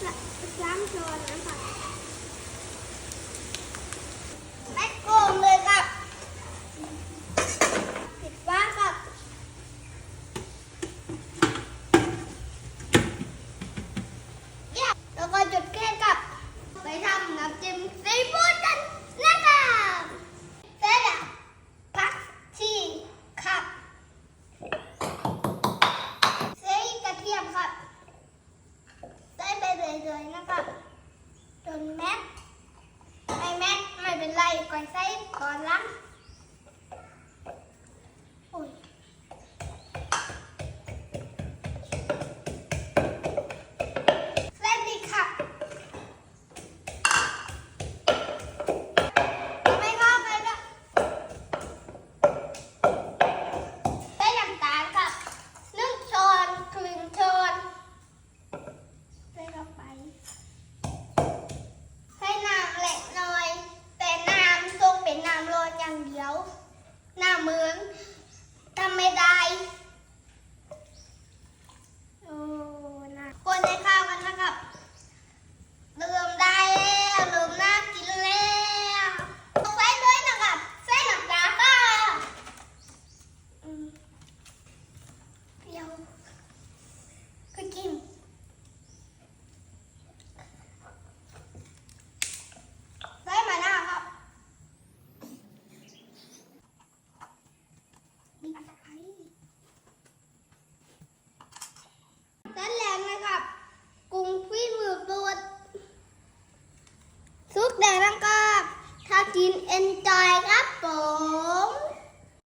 Salam, 南方 ยแล้วก็จนแมทไอแมทไม่เป็นไรก่อยใส่ก่อนล้าง หน้าเหมือนทำไม่ได้ กินเอนจอยครับผม